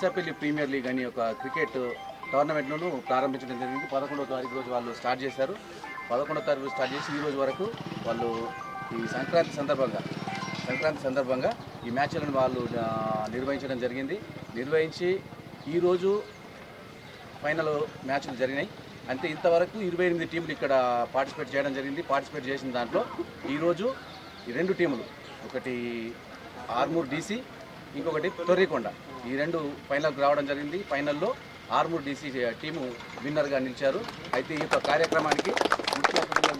Issapalli premier league అని ఒక cricket టోర్నమెంట్ను ప్రారంభించడం జరిగింది. పదకొండవ తారీఖు రోజు వాళ్ళు స్టార్ట్ చేశారు. పదకొండవ తారీఖు స్టార్ట్ చేసి ఈ రోజు వరకు వాళ్ళు ఈ సంక్రాంతి సందర్భంగా సంక్రాంతి సందర్భంగా ఈ మ్యాచ్లను వాళ్ళు నిర్వహించడం జరిగింది. నిర్వహించి ఈరోజు ఫైనల్ మ్యాచ్లు జరిగినాయి. అంతే ఇంతవరకు ఇరవై ఎనిమిది టీంలు ఇక్కడ పార్టిసిపేట్ చేయడం జరిగింది. పార్టిసిపేట్ చేసిన దాంట్లో ఈరోజు ఈ రెండు టీములు ఒకటి ఆర్మూర్ డీసీ ఇంకొకటి తొర్రికొండ. ఈ రెండు ఫైనల్కి రావడం జరిగింది. ఫైనల్లో ఆర్మూర్ డీసీ టీము విన్నర్గా నిలిచారు. అయితే ఈ యొక్క కార్యక్రమానికి ముఖ్య అతిథులుగా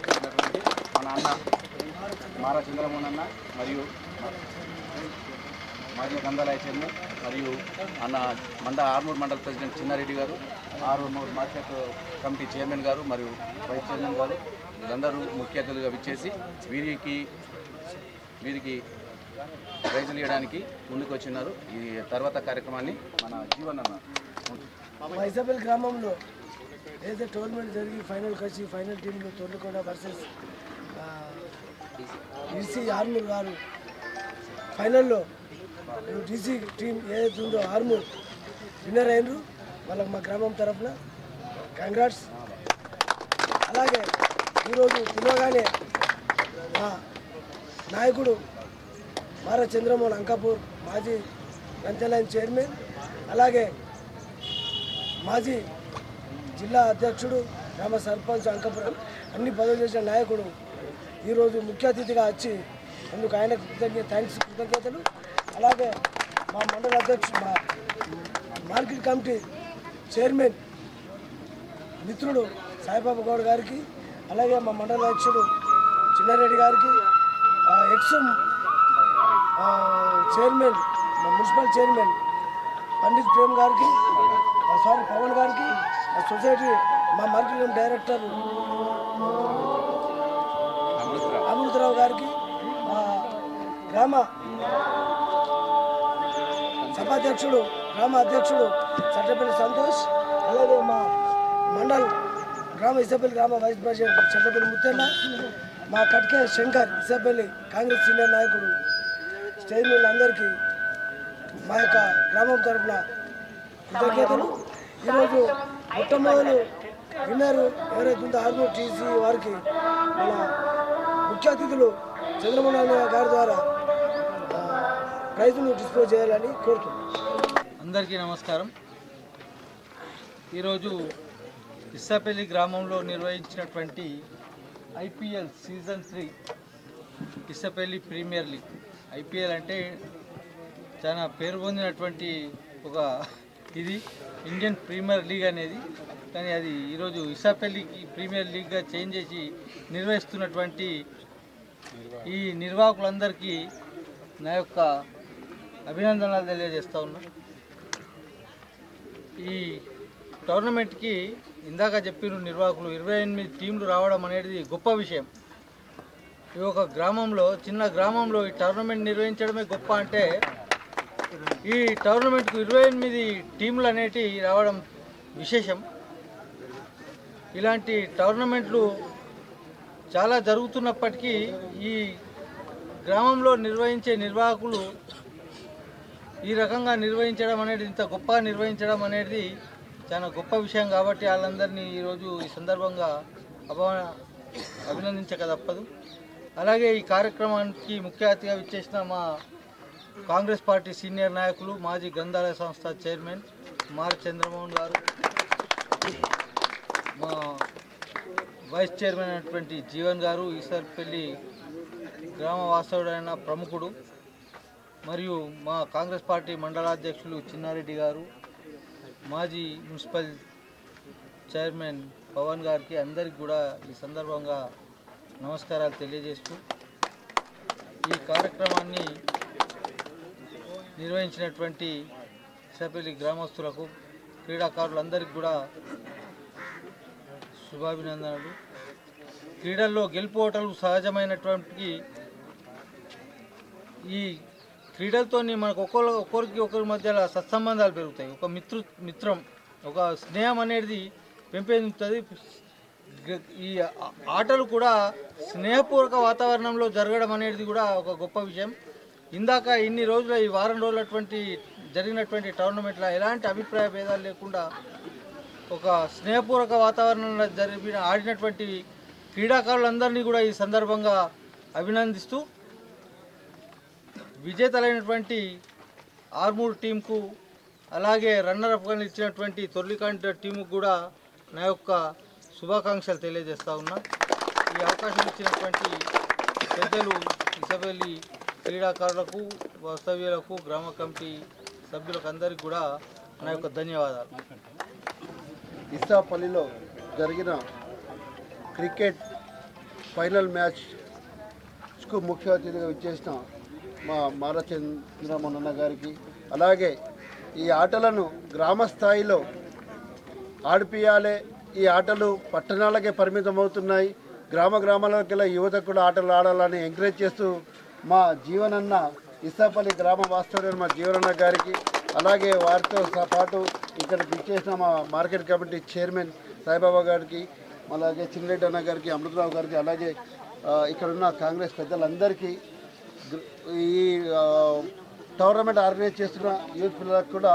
మన అన్న మారా చంద్రమోహన్ అన్న మరియు మాజీ కందాలయ చైర్మన్ మరియు అన్న మండ ఆర్మూర్ మండల ప్రెసిడెంట్ చిన్నారెడ్డి గారు ఆర్మూర్ మార్కెట్ కమిటీ చైర్మన్ గారు మరియు వైస్ చైర్మన్ గారు వీళ్ళందరూ ముఖ్య అతిథులుగా విచ్చేసి వీరికి వీరికి ప్రైజులు ఇవ్వడానికి ముందుకు వచ్చినారు ఈ తర్వాత కార్యక్రమాన్ని మన జీవన అన్న గ్రామంలో ఏదైతే టోర్నమెంట్ జరిగి ఫైనల్ వచ్చి ఫైనల్ టీంలో తొలికొండ వర్సెస్ ఈసీ ఆర్మూర్ గారు ఫైనల్లో డీసీ టీం ఏదైతే ఉందో ఆర్మూర్ విన్నర్ అయినరు. వాళ్ళకి మా గ్రామం తరఫున కంగ్రాట్స్. అలాగే ఈరోజు పిలవగానే మా నాయకుడు మారా చంద్రమోహన్ అంకాపూర్ మాజీ లంచలైన్ చైర్మన్ అలాగే మాజీ జిల్లా అధ్యక్షుడు గ్రామ సర్పంచ్ అంకపురం అన్ని పదవులు చేసిన నాయకుడు ఈరోజు ముఖ్య అతిథిగా వచ్చి అందుకు ఆయన కృతజ్ఞ థ్యాంక్స్ కృతజ్ఞతలు. అలాగే మా మండల అధ్యక్షుడు మా మార్కెట్ కమిటీ చైర్మన్ మిత్రుడు సాయిబాబా గౌడ్ గారికి అలాగే మా మండల అధ్యక్షుడు చిన్నారెడ్డి గారికి ఎక్స్ చైర్మన్ మా మున్సిపల్ చైర్మన్ పండిత్ ప్రేమ్ గారికి ఆ, సారీ పవన్ గారికి ఆ సొసైటీ మా మార్కెటింగ్ డైరెక్టర్ అమృతరావు గారికి మా గ్రామ సభాధ్యక్షుడు గ్రామ అధ్యక్షుడు చట్టపల్లి సంతోష్ అలాగే మా మండల్ గ్రామ ఇసపల్లి గ్రామ వైస్ ప్రెసిడెంట్ చట్టపల్లి ముత్తన్న మా కట్కే శంకర్ ఇసపల్లి కాంగ్రెస్ సీనియర్ నాయకుడు. స్టేజ్ అందరికీ మా యొక్క గ్రామం తరఫున కృతజ్ఞతలు. ఈరోజు మొట్టమొదలు విన్నర్ ఎవరైతే ఉందో ఆర్మీ టీసీ వారికి మన ముఖ్య అతిథులు చంద్రమోహన్ నాయుడు గారి ద్వారా ఆ, డిస్పోజ్ చేయాలని కోరుతున్నాను అందరికీ నమస్కారం. ఈరోజు ఇస్సాపల్లి గ్రామంలో నిర్వహించినటువంటి IPL season three Issapalli premier league IPL అంటే చాలా పేరు పొందినటువంటి ఒక ఇది. ఇండియన్ ప్రీమియర్ లీగ్ అనేది. కానీ అది ఈరోజు ఇస్సాపల్లికి ప్రీమియర్ లీగ్గా చేంజ్ చేసి నిర్వహిస్తున్నటువంటి ఈ నిర్వాహకులందరికీ నా యొక్క అభినందనలు తెలియజేస్తా ఉన్నా. ఈ టోర్నమెంట్కి ఇందాక చెప్పిన నిర్వాహకులు ఇరవై ఎనిమిది టీంలు రావడం అనేది గొప్ప విషయం. ఈ ఒక గ్రామంలో చిన్న గ్రామంలో ఈ టోర్నమెంట్ నిర్వహించడమే గొప్ప అంటే ఈ టోర్నమెంట్కు ఇరవై ఎనిమిది టీంలు అనేటివి రావడం విశేషం. ఇలాంటి టోర్నమెంట్లు చాలా జరుగుతున్నప్పటికీ ఈ గ్రామంలో నిర్వహించే నిర్వాహకులు ఈ రకంగా నిర్వహించడం అనేది ఇంత గొప్పగా నిర్వహించడం అనేది చాలా గొప్ప విషయం కాబట్టి వాళ్ళందరినీ ఈరోజు ఈ సందర్భంగా అభ అభినందించక తప్పదు. అలాగే ఈ కార్యక్రమానికి ముఖ్య అతిథిగా విచ్చేసిన మా కాంగ్రెస్ పార్టీ సీనియర్ నాయకులు మాజీ గ్రంథాలయ సంస్థ చైర్మన్ మార్ చంద్రమోహన్ గారు మా వైస్ చైర్మన్ అయినటువంటి జీవన్ గారు ఈసర్పల్లి గ్రామ వాస్తవుడైన ప్రముఖుడు మరియు మా కాంగ్రెస్ పార్టీ మండలాధ్యక్షులు చిన్నారెడ్డి గారు మాజీ మున్సిపల్ చైర్మన్ పవన్ గారికి అందరికి కూడా ఈ సందర్భంగా నమస్కారాలు తెలియజేస్తూ ఈ కార్యక్రమాన్ని నిర్వహించినటువంటి సపల్లి గ్రామస్తులకు క్రీడాకారులందరికీ కూడా శుభాభినందనలు. క్రీడల్లో గెలుపోవటాలు సహజమైనటువంటి ఈ క్రీడలతోని మనకు ఒక్కొక్క ఒక్కరికి ఒకరి మధ్య సత్సంబంధాలు పెరుగుతాయి. ఒక మిత్రు మిత్రం ఒక స్నేహం అనేది పెంపొందుతుంది. ఈ ఆటలు కూడా స్నేహపూర్వక వాతావరణంలో జరగడం అనేది కూడా ఒక గొప్ప విషయం ఇందాక ఇన్ని రోజుల ఈ వారం రోజులటువంటి జరిగినటువంటి టోర్నమెంట్లో ఎలాంటి అభిప్రాయ భేదాలు లేకుండా ఒక స్నేహపూర్వక వాతావరణంలో జరిపిన ఆడినటువంటి క్రీడాకారులందరినీ కూడా ఈ సందర్భంగా అభినందిస్తూ విజేతలైనటువంటి ఆర్మూర్ టీంకు అలాగే రన్నర్ అప్గా ఇచ్చినటువంటి తొర్లికాంట టీంకు కూడా నా యొక్క శుభాకాంక్షలు తెలియజేస్తా ఉన్నా. ఈ అవకాశం ఇచ్చినటువంటి పెద్దలు ఇసబెల్లి క్రీడాకారులకు వాస్తవ్యులకు గ్రామ కమిటీ సభ్యులకు అందరికీ కూడా నా యొక్క ధన్యవాదాలు. ఇస్తాపల్లిలో జరిగిన క్రికెట్ ఫైనల్ మ్యాచ్కు ముఖ్య అతిథిగా విచ్చేసిన మా మారచంద్రమన్న గారికి అలాగే ఈ ఆటలను గ్రామ స్థాయిలో ఆడిపియాలి ఈ ఆటలు పట్టణాలకే పరిమితం అవుతున్నాయి గ్రామ గ్రామాలకెళ్ళ యువత కూడా ఆటలు ఆడాలని ఎంకరేజ్ చేస్తూ మా జీవనన్న ఇస్సాపల్లి గ్రామ వాస్తవ్యం మా జీవనన్న గారికి అలాగే వారితో పాటు ఇక్కడ పిచ్చేసిన మా మార్కెట్ కమిటీ చైర్మన్ సాయిబాబా గారికి అలాగే చిన్నరెడ్డి అన్న గారికి అమృతరావు గారికి అలాగే ఇక్కడ ఉన్న కాంగ్రెస్ పెద్దలందరికీ ఈ టోర్నమెంట్ ఆర్గనైజ్ చేస్తున్న యూత్ పిల్లలకు కూడా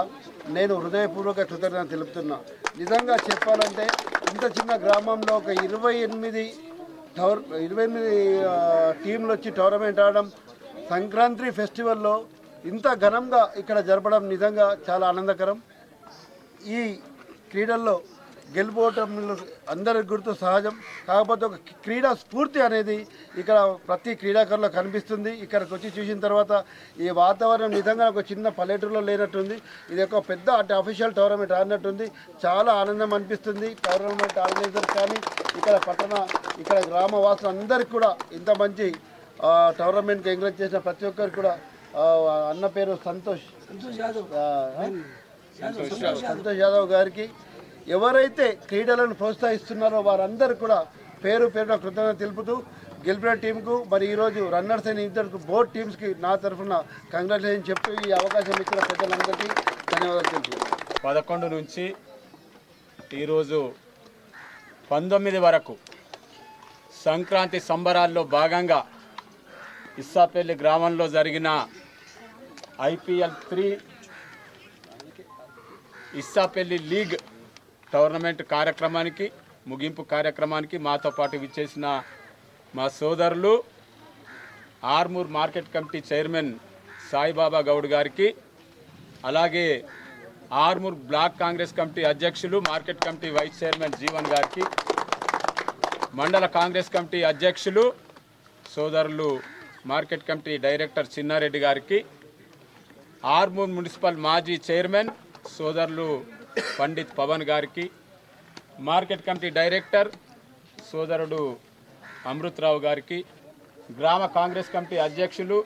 నేను హృదయపూర్వక కృతజ్ఞత తెలుపుతున్నా. నిజంగా చెప్పాలంటే ఇంత చిన్న గ్రామంలో ఒక ఇరవై ఎనిమిది టవర్ ఇరవై ఎనిమిది టీంలు వచ్చి టోర్నమెంట్ ఆడడం సంక్రాంతి ఫెస్టివల్లో ఇంత ఘనంగా ఇక్కడ జరపడం నిజంగా చాలా ఆనందకరం. ఈ క్రీడల్లో గెలుపోవటంలో అందరికి గుర్తు సహజం. కాకపోతే ఒక క్రీడా స్ఫూర్తి అనేది ఇక్కడ ప్రతి క్రీడాకారులో కనిపిస్తుంది. ఇక్కడికి వచ్చి చూసిన తర్వాత ఈ వాతావరణం నిజంగా ఒక చిన్న పల్లెటూరులో లేనట్టుంది. ఇది ఒక పెద్ద అంటే అఫీషియల్ టోర్నమెంట్ ఆడినట్టుంది చాలా ఆనందం అనిపిస్తుంది. టోర్నమెంట్ ఆర్గనైజర్ కానీ ఇక్కడ పట్టణ ఇక్కడ గ్రామ వాసులు అందరికీ కూడా ఇంత మంచి టోర్నమెంట్కి ఎంకరేజ్ చేసిన ప్రతి ఒక్కరికి కూడా అన్న పేరు సంతోష్. సంతోష్ యాదవ్. సంతోష్ యాదవ్ గారికి. ఎవరైతే క్రీడలను ప్రోత్సహిస్తున్నారో వారందరూ కూడా పేరు పేరున కృతజ్ఞత తెలుపుతూ గెలిపిన టీంకు మరి ఈరోజు రన్నర్స్ అయిన ఇద్దరు బోర్డ్ టీమ్స్కి నా తరఫున కంగ్రాచులేషన్ చెప్తూ ఈ అవకాశం ఇచ్చిన పెద్దలందరికీ ధన్యవాదాలు తెలుపు పదకొండు నుంచి ఈరోజు పంతొమ్మిది వరకు సంక్రాంతి సంబరాల్లో భాగంగా ఇస్సాపల్లి గ్రామంలో జరిగిన IPL three Issapalli league tournament కార్యక్రమానికి ముగింపు కార్యక్రమానికి మాతో పాటు విచ్చేసిన మా సోదరులు Armoor market committee chairman Saibaba Goud గారికి అలాగే ఆర్మూర్ బ్లాక్ కాంగ్రెస్ కమిటీ అధ్యక్షులు market committee vice chairman Jeevan గారికి మండల కాంగ్రెస్ కమిటీ అధ్యక్షులు సోదరులు మార్కెట్ కమిటీ డైరెక్టర్ చిన్నారెడ్డి గారికి ఆర్మూర్ మున్సిపల్ మాజీ చైర్మన్ సోదరులు పండిత్ పవన్ గారికి మార్కెట్ కమిటీ డైరెక్టర్ సోదరుడు అమృతరావు గారికి గ్రామ కాంగ్రెస్ కమిటీ అధ్యక్షులు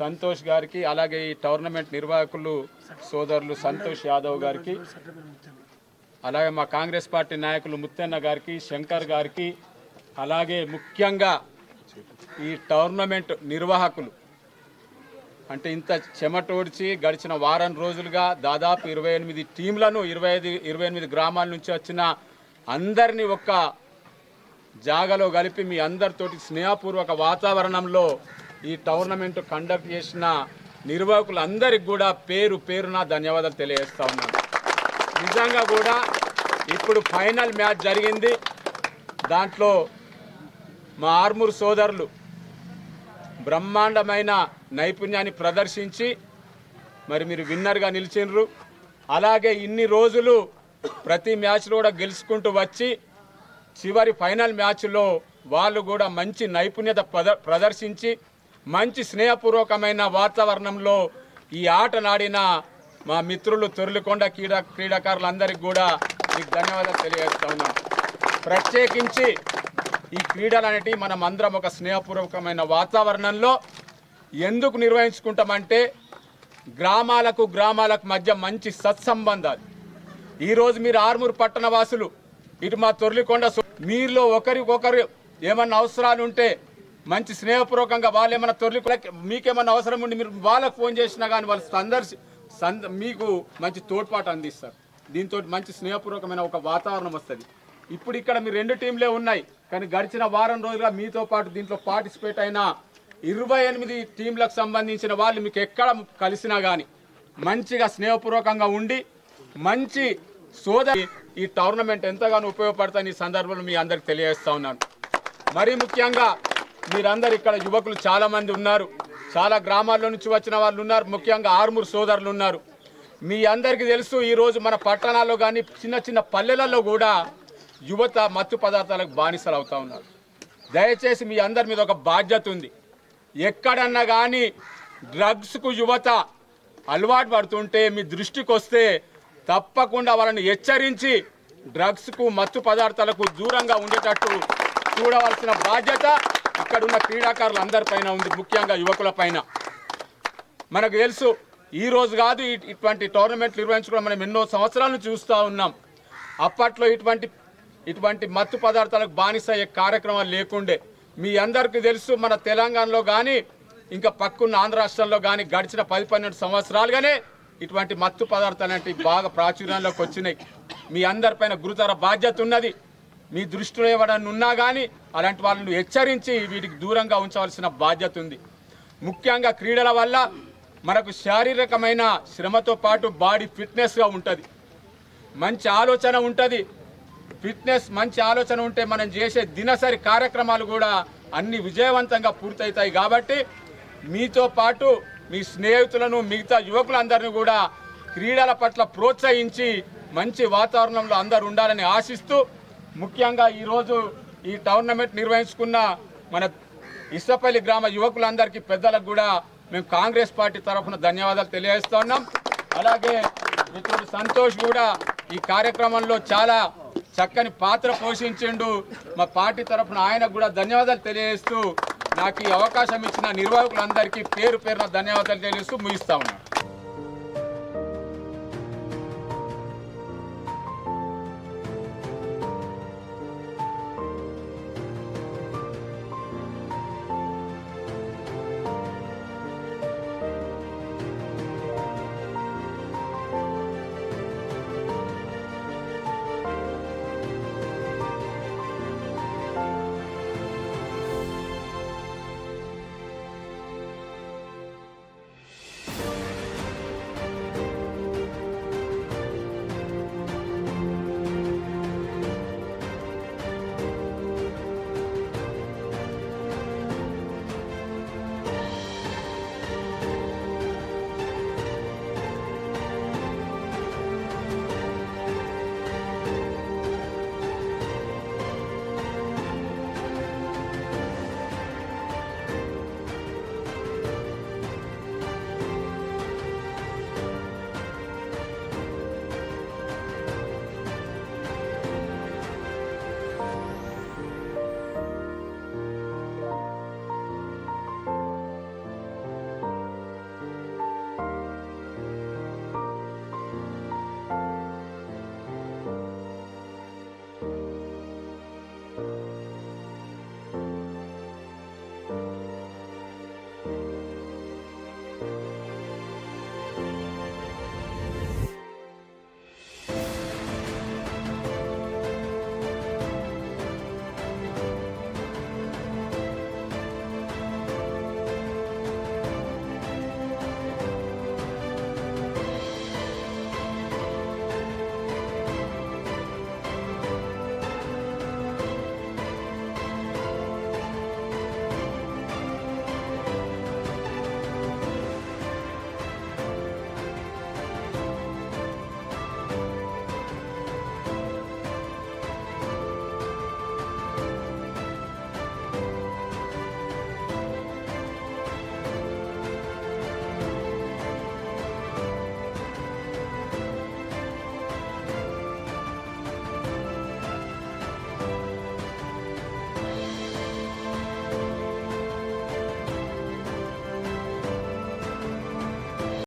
సంతోష్ గారికి అలాగే ఈ టోర్నమెంట్ నిర్వాహకులు సోదరులు సంతోష్ యాదవ్ గారికి అలాగే మా కాంగ్రెస్ పార్టీ నాయకులు ముత్తన్న గారికి శంకర్ గారికి అలాగే ముఖ్యంగా ఈ టోర్నమెంట్ నిర్వాహకులు అంటే ఇంత చెమటోడ్చి గడిచిన వారం రోజులుగా దాదాపు ఇరవై ఎనిమిది టీంలను ఇరవై ఐదు ఇరవై ఎనిమిది గ్రామాల నుంచి వచ్చిన అందరినీ ఒక్క జాగలో కలిపి మీ అందరితోటి స్నేహపూర్వక వాతావరణంలో ఈ టోర్నమెంట్ కండక్ట్ చేసిన నిర్వాహకులందరికీ కూడా పేరు పేరున ధన్యవాదాలు తెలియజేస్తా ఉన్నాను. నిజంగా కూడా ఇప్పుడు ఫైనల్ మ్యాచ్ జరిగింది. దాంట్లో మా ఆర్మూర్ సోదరులు బ్రహ్మాండమైన నైపుణ్యాన్ని ప్రదర్శించి మరి మీరు విన్నర్గా నిలిచినరు అలాగే ఇన్ని రోజులు ప్రతి మ్యాచ్లో కూడా గెలుచుకుంటూ వచ్చి చివరి ఫైనల్ మ్యాచ్లో వాళ్ళు కూడా మంచి నైపుణ్యత ప్రద- ప్రదర్శించి మంచి స్నేహపూర్వకమైన వాతావరణంలో ఈ ఆటనాడిన మా మిత్రులు తొర్లికొండ క్రీడా క్రీడాకారులందరికీ కూడా మీకు ధన్యవాదాలు తెలియజేస్తా ఉన్నాం. ప్రత్యేకించి ఈ క్రీడలు అనేటివి మనం అందరం ఒక స్నేహపూర్వకమైన వాతావరణంలో ఎందుకు నిర్వహించుకుంటామంటే గ్రామాలకు గ్రామాలకు మధ్య మంచి సత్సంబంధాలు. ఈరోజు మీరు ఆర్మూరు పట్టణ వాసులు ఇటు మా తొర్లికొండ మీరులో ఒకరికొకరు ఏమన్నా అవసరాలు ఉంటే మంచి స్నేహపూర్వకంగా వాళ్ళు ఏమైనా తొర్లికొండ మీకేమన్నా అవసరం ఉండి మీరు వాళ్ళకు ఫోన్ చేసినా కానీ వాళ్ళు సందర్శి సంద మీకు మంచి తోడ్పాటు అందిస్తారు. దీంతో మంచి స్నేహపూర్వకమైన ఒక వాతావరణం వస్తుంది. ఇప్పుడు ఇక్కడ మీ రెండు టీంలే ఉన్నాయి. కానీ గడిచిన వారం రోజులుగా మీతో పాటు దీంట్లో పార్టిసిపేట్ అయిన ఇరవై ఎనిమిది టీంలకు సంబంధించిన వాళ్ళు మీకు ఎక్కడ కలిసినా కానీ మంచిగా స్నేహపూర్వకంగా ఉండి మంచి సోదరి ఈ టోర్నమెంట్ ఎంతగానో ఉపయోగపడతాయి ఈ సందర్భంలో మీ అందరికి తెలియజేస్తా ఉన్నాను. మరీ ముఖ్యంగా మీరందరు ఇక్కడ యువకులు చాలామంది ఉన్నారు. చాలా గ్రామాల్లో నుంచి వచ్చిన వాళ్ళు ఉన్నారు. ముఖ్యంగా ఆరుమూరు సోదరులు ఉన్నారు. మీ అందరికీ తెలుసు ఈరోజు మన పట్టణాల్లో కానీ చిన్న చిన్న పల్లెలలో కూడా యువత మత్తు పదార్థాలకు బానిసలు అవుతా ఉన్నారు. దయచేసి మీ అందరి మీద ఒక బాధ్యత ఉంది. ఎక్కడన్నా కానీ డ్రగ్స్కు యువత అలవాటు పడుతుంటే మీ దృష్టికి వస్తే తప్పకుండా వాళ్ళని హెచ్చరించి డ్రగ్స్కు మత్తు పదార్థాలకు దూరంగా ఉండేటట్టు చూడవలసిన బాధ్యత ఇక్కడున్న క్రీడాకారులు అందరిపైన ఉంది ముఖ్యంగా యువకుల పైన. మనకు తెలుసు ఈ రోజు కాదు ఇటువంటి టోర్నమెంట్లు నిర్వహించుకోవడం మనం ఎన్నో సంవత్సరాలను చూస్తూ ఉన్నాం. అప్పట్లో ఇటువంటి ఇటువంటి మత్తు పదార్థాలకు బానిస అయ్యే కార్యక్రమాలు లేకుండే. మీ అందరికీ తెలుసు మన తెలంగాణలో కానీ ఇంకా పక్కున్న ఆంధ్ర రాష్ట్రంలో కానీ గడిచిన పది పన్నెండు సంవత్సరాలుగానే ఇటువంటి మత్తు పదార్థాలు అంటే బాగా ప్రాచుర్యంలోకి వచ్చినాయి. మీ అందరిపైన గురుతర బాధ్యత ఉన్నది. మీ దృష్టిలో ఎవడన్నా ఉన్నా కానీ అలాంటి వాళ్ళని హెచ్చరించి వీటికి దూరంగా ఉంచవలసిన బాధ్యత ఉంది. ముఖ్యంగా క్రీడల వల్ల మనకు శారీరకమైన శ్రమతో పాటు బాడీ ఫిట్నెస్గా ఉంటుంది. మంచి ఆలోచన ఉంటుంది. ఫిట్నెస్ మంచి ఆలోచన ఉంటే మనం చేసే దినసరి కార్యక్రమాలు కూడా అన్ని విజయవంతంగా పూర్తవుతాయి కాబట్టి మీతో పాటు మీ స్నేహితులను మిగతా యువకులందరినీ కూడా క్రీడల పట్ల ప్రోత్సహించి మంచి వాతావరణంలో అందరూ ఉండాలని ఆశిస్తూ ముఖ్యంగా ఈరోజు ఈ టోర్నమెంట్ నిర్వహించుకున్న మన ఇసపల్లి గ్రామ యువకులందరికీ పెద్దలకు కూడా మేము కాంగ్రెస్ పార్టీ తరఫున ధన్యవాదాలు తెలియజేస్తున్నాం అలాగే మిత్రుడు సంతోష్ కూడా ఈ కార్యక్రమంలో చాలా చక్కని పాత్ర పోషించిండు. మా పార్టీ తరఫున ఆయనకు కూడా ధన్యవాదాలు తెలియజేస్తూ నాకు ఈ అవకాశం ఇచ్చిన నిర్వాహకులందరికీ పేరు పేరున ధన్యవాదాలు తెలియజేస్తూ ముగిస్తా ఉన్నాను